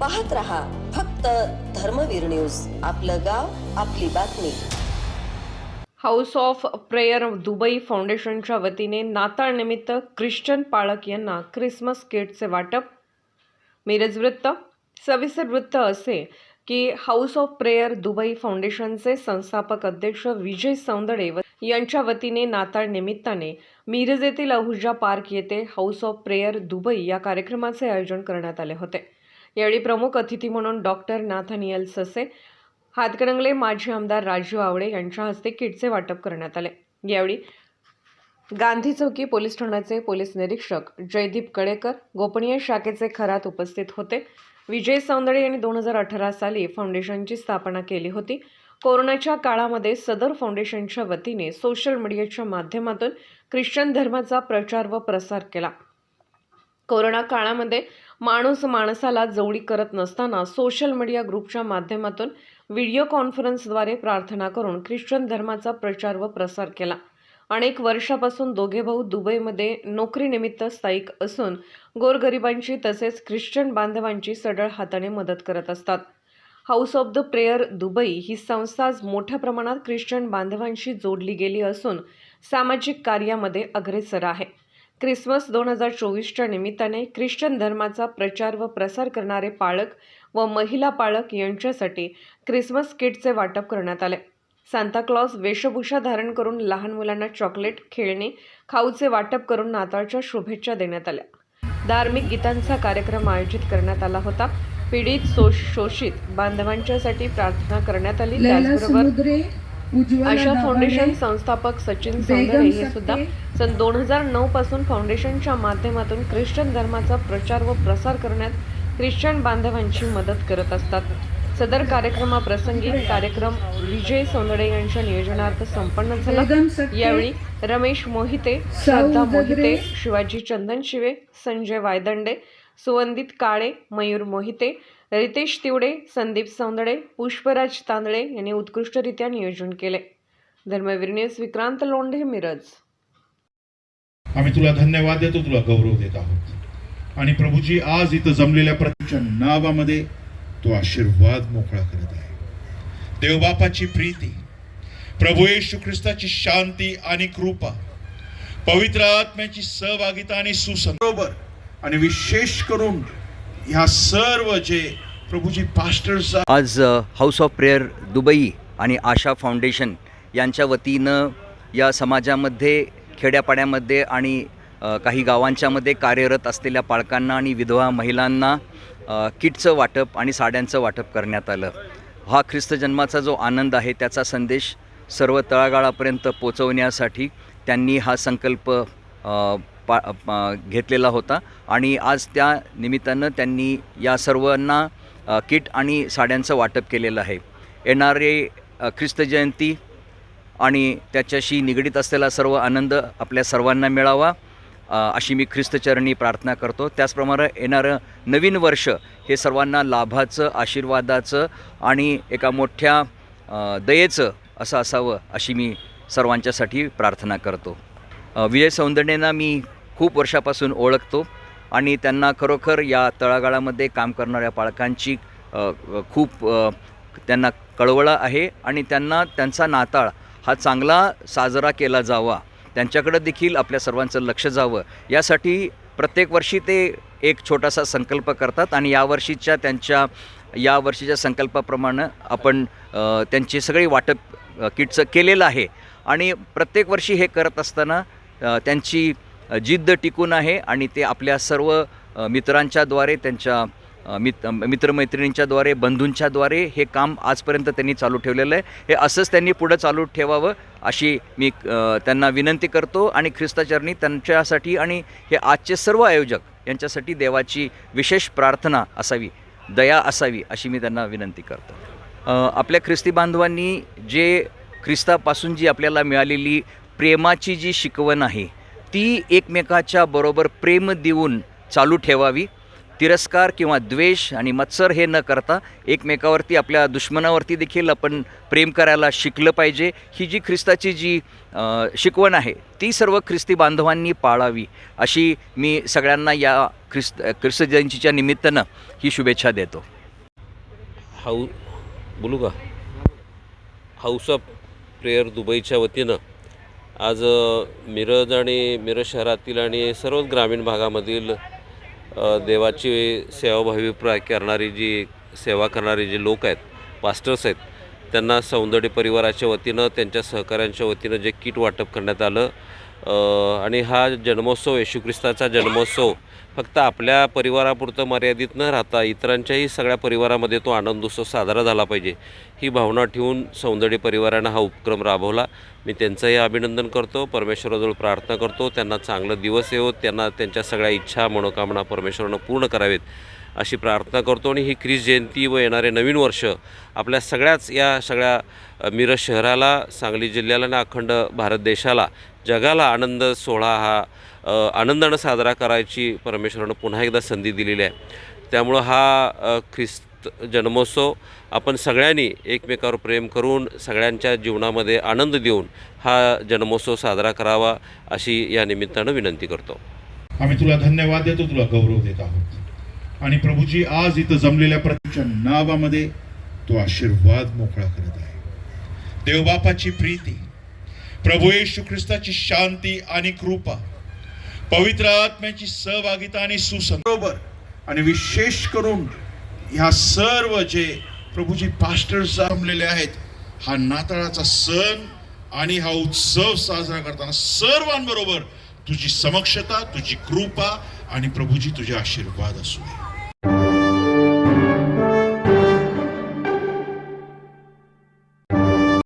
पाहत रहा फक्त धर्मवीर न्यूज. आपलं गाव आपली बातमी. हाऊस ऑफ प्रेयर दुबई फाउंडेशनच्या वतीने नाताळनिमित्त ख्रिश्चन पाळक यांना ख्रिसमस किटचे वाटप. मिरज वृत्त सविस्तर वृत्त असे की हाऊस ऑफ प्रेयर दुबई फाउंडेशनचे संस्थापक अध्यक्ष विजय सौंदडे यांच्या वतीने नाताळ निमित्ताने मिरज येथील अहुजा पार्क येथे हाऊस ऑफ प्रेयर दुबई या कार्यक्रमाचे आयोजन करण्यात आले होते. यावेळी प्रमुख अतिथी म्हणून डॉक्टर नाथानियल ससे हातकणंगले माजी आमदार राजू आवडे यांच्या हस्ते किटचे वाटप करण्यात आले. यावेळी गांधी चौकी पोलीस ठाण्याचे पोलीस निरीक्षक जयदीप कडेकर गोपनीय शाखेचे खरात उपस्थित होते. विजय सौंदळे यांनी दोन हजार अठरा साली फाउंडेशनची स्थापना केली होती. कोरोनाच्या काळामध्ये सदर फाउंडेशनच्या वतीने सोशल मीडियाच्या माध्यमातून ख्रिश्चन धर्माचा प्रचार व प्रसार केला. कोरोना काळामध्ये माणूस माणसाला जवळी करत नसताना सोशल मीडिया ग्रुपच्या माध्यमातून व्हिडिओ कॉन्फरन्सद्वारे प्रार्थना करून ख्रिश्चन धर्माचा प्रचार व प्रसार केला. अनेक वर्षापासून दोघे भाऊ दुबईमध्ये नोकरीनिमित्त स्थायिक असून गोरगरिबांची तसेच ख्रिश्चन बांधवांची सडळ हाताने मदत करत असतात. House of the prayer Dubai ही संस्था आज मोठ्या प्रमाणात ख्रिश्चन बांधवांशी जोडली गेली असून सामाजिक कार्यामध्ये अग्रेसर आहे. ख्रिसमस दोन हजार चोवीसच्या निमित्ताने ख्रिश्चन धर्माचा प्रचार व प्रसार करणारे पाळक व महिला पाळक यांच्यासाठी ख्रिसमस किटचे वाटप करण्यात आले. सांताक्लॉज वेशभूषा धारण करून लहान मुलांना चॉकलेट खेळणे खाऊचे वाटप करून नाताळच्या शुभेच्छा देण्यात आल्या. धार्मिक गीतांचा कार्यक्रम आयोजित करण्यात आला होता. पीडित शोष शोषित बांधवांच्यासाठी प्रार्थना करण्यात आली. त्याचबरोबर आशा फाउंडेशन संस्थापक सचिन सौंदर्य हे सुद्धा सन दोन हजार नऊ पासून फाउंडेशनच्या माध्यमातून ख्रिश्चन धर्माचा प्रचार व प्रसार करण्यात ख्रिश्चन बांधवांची मदत करत असतात. सदर कार्यक्रमाप्रसंगी कार्यक्रम विजय सौंदडे यांच्या नियोजनार्थ संपन्न झाला. यावेळी रमेश मोहिते श्रद्धा मोहिते शिवाजी चंदन शिवे संजय वायदंडे सुवंदित काळे मयूर मोहिते रितेश तिवडे संदीप सौंदडे पुष्पराज तांदळे यांनी उत्कृष्टरित्या नियोजन केले. धर्मवीर न्यूज विक्रांत लोंढे मिरज. आम्ही तुला धन्यवाद देतो तुला गौरव देत आहोत. आणि प्रभूजी आज इथं जमलेल्या प्रत्येकच्या नावामध्ये तो आशीर्वाद मोकळा करत आहे. देवबापाची प्रीती प्रभू येशू ख्रिस्ताची शांती आणि कृपा पवित्र आत्म्याची सहभागिता आणि सुसंग बरोबर. आणि विशेष करून ह्या सर्व जे प्रभूजी पास्टर्स आज हाऊस ऑफ प्रेयर दुबई आणि आशा फाउंडेशन यांच्या वतीनं या समाजामध्ये खेड्यापाड्यामध्ये आणि काही गावांच्यामध्ये कार्यरत असलेल्या पालकांना आणि विधवा महिलांना किटचं वाटप आणि साड्यांचं वाटप करण्यात आलं. हा ख्रिस्त जन्माचा जो आनंद आहे त्याचा संदेश सर्व तळागाळापर्यंत पोचवण्यासाठी त्यांनी हा संकल्प पा घेतलेला होता. आणि आज त्या निमित्तानं त्यांनी या सर्वांना किट आणि साड्यांचं वाटप केलेलं आहे. येणारे ख्रिस्तजयंती ख्रिस्त जयंती आणि त्याच्याशी निगडीत असलेला सर्व आनंद आपल्या सर्वांना मिळावा अशी मी ख्रिस्तचरणी प्रार्थना करतो. त्याचप्रमाणे येणारं नवीन वर्ष हे सर्वांना लाभाचं आशीर्वादाचं आणि एका मोठ्या दयेचं असं असावं अशी मी सर्वांच्यासाठी प्रार्थना करतो. विजय सौंदर्यांना मी खूप वर्षापासून ओळखतो आणि त्यांना खरोखर या तळागाळामध्ये काम करणाऱ्या पालकांची खूप त्यांना कळवळा आहे आणि त्यांना त्यांचा नाताळ हा चांगला साजरा केला जावा. त्यांच्याकडं देखील आपल्या सर्वांचं लक्ष जावं. यासाठी प्रत्येक वर्षी ते एक छोटासा संकल्प करतात आणि यावर्षीच्या त्यांच्या या वर्षीच्या संकल्पाप्रमाणे आपण त्यांची सगळी वाटप किटचं केलेलं आहे. आणि प्रत्येक वर्षी हे करत असताना त्यांची जिद्द टिकून आहे आणि ते आपल्या सर्व मित्रांच्याद्वारे त्यांच्या मित मित्रमैत्रिणींच्याद्वारे बंधूंच्याद्वारे हे काम आजपर्यंत त्यांनी चालू ठेवलेलं आहे. हे असंच त्यांनी पुढं चालू ठेवावं अशी मी त्यांना विनंती करतो आणि ख्रिस्ताचरणी त्यांच्यासाठी आणि हे आजचे सर्व आयोजक यांच्यासाठी देवाची विशेष प्रार्थना असावी दया असावी अशी मी त्यांना विनंती करतो. आपल्या ख्रिस्ती बांधवांनी जे ख्रिस्तापासून जी आपल्याला मिळालेली प्रेमाची जी शिकवण आहे ती एकमेकाच्या बरोबर प्रेम देऊन चालू ठेवावी. तिरस्कार किंवा द्वेष आणि मत्सर हे न करता एकमेकावरती आपल्या दुश्मनावरती देखील आपण प्रेम करायला शिकलं पाहिजे. ही जी ख्रिस्ताची जी शिकवण आहे ती सर्व ख्रिस्ती बांधवांनी पाळावी. अशी मी सगळ्यांना या ख्रिस्त ख्रिस्त जयंतीच्या निमित्तानं ही शुभेच्छा देतो. हाऊ बोलू का? हाऊस ऑफ प्रेयर दुबईच्या वतीनं आज मिरज आणि मिरज शहरातील आणि सर्वच ग्रामीण भागामधील देवाची सेवाभावी प्रा करणारी जी सेवा करणारे जे लोक आहेत पास्टर्स आहेत त्यांना सौंदर्य परिवाराच्या वतीनं त्यांच्या सहकाऱ्यांच्या वतीनं जे किट वाटप करण्यात आलं आणि हा जन्मोत्सव येशू ख्रिस्ताचा जन्मोत्सव फक्त आपल्या परिवारापुरतं मर्यादित न राहता इतरांच्याही सगळ्या परिवारामध्ये तो आनंद उत्सव साजरा झाला पाहिजे. ही भावना ठेवून सौंदर्य परिवारानं हा उपक्रम राबवला. मी त्यांचंही अभिनंदन करतो. परमेश्वराजवळ प्रार्थना करतो. त्यांना चांगलं दिवस येवो. त्यांना त्यांच्या सगळ्या इच्छा मनोकामना परमेश्वरानं पूर्ण करावेत. अशी प्रार्थना करतो आणि ही क्रिस जयंती व येणारे नवीन वर्ष आपल्या सगळ्याच या सगळ्या मिरज शहराला सांगली जिल्ह्याला आणि अखंड भारत देशाला जगाला आनंद सोहळा हा आनंदानं साजरा करायची परमेश्वरानं पुन्हा एकदा संधी दिलेली आहे. त्यामुळं हा ख्रिस्त जन्मोत्सव आपण सगळ्यांनी एकमेकावर प्रेम करून सगळ्यांच्या जीवनामध्ये आनंद देऊन हा जन्मोत्सव साजरा करावा अशी या निमित्तानं विनंती करतो. आम्ही तुला धन्यवाद देतो तुला गौरव देत आहोत. आणि प्रभूजी आज इथं जमलेल्या प्रत्येकच्या नावामध्ये तो आशीर्वाद मोकळा करत आहे. देवबापाची प्रीती प्रभू येशू ख्रिस्ताची शांती आणि कृपा पवित्र आत्म्याची सहभागिता आणि सुसंग बरोबर. आणि विशेष करून ह्या सर्व जे प्रभूजी पास्टर जमलेले आहेत हा नाताळाचा सण आणि हा उत्सव साजरा करताना सर्वांबरोबर तुझी समक्षता तुझी कृपा आणि प्रभूजी तुझे आशीर्वाद असू दे.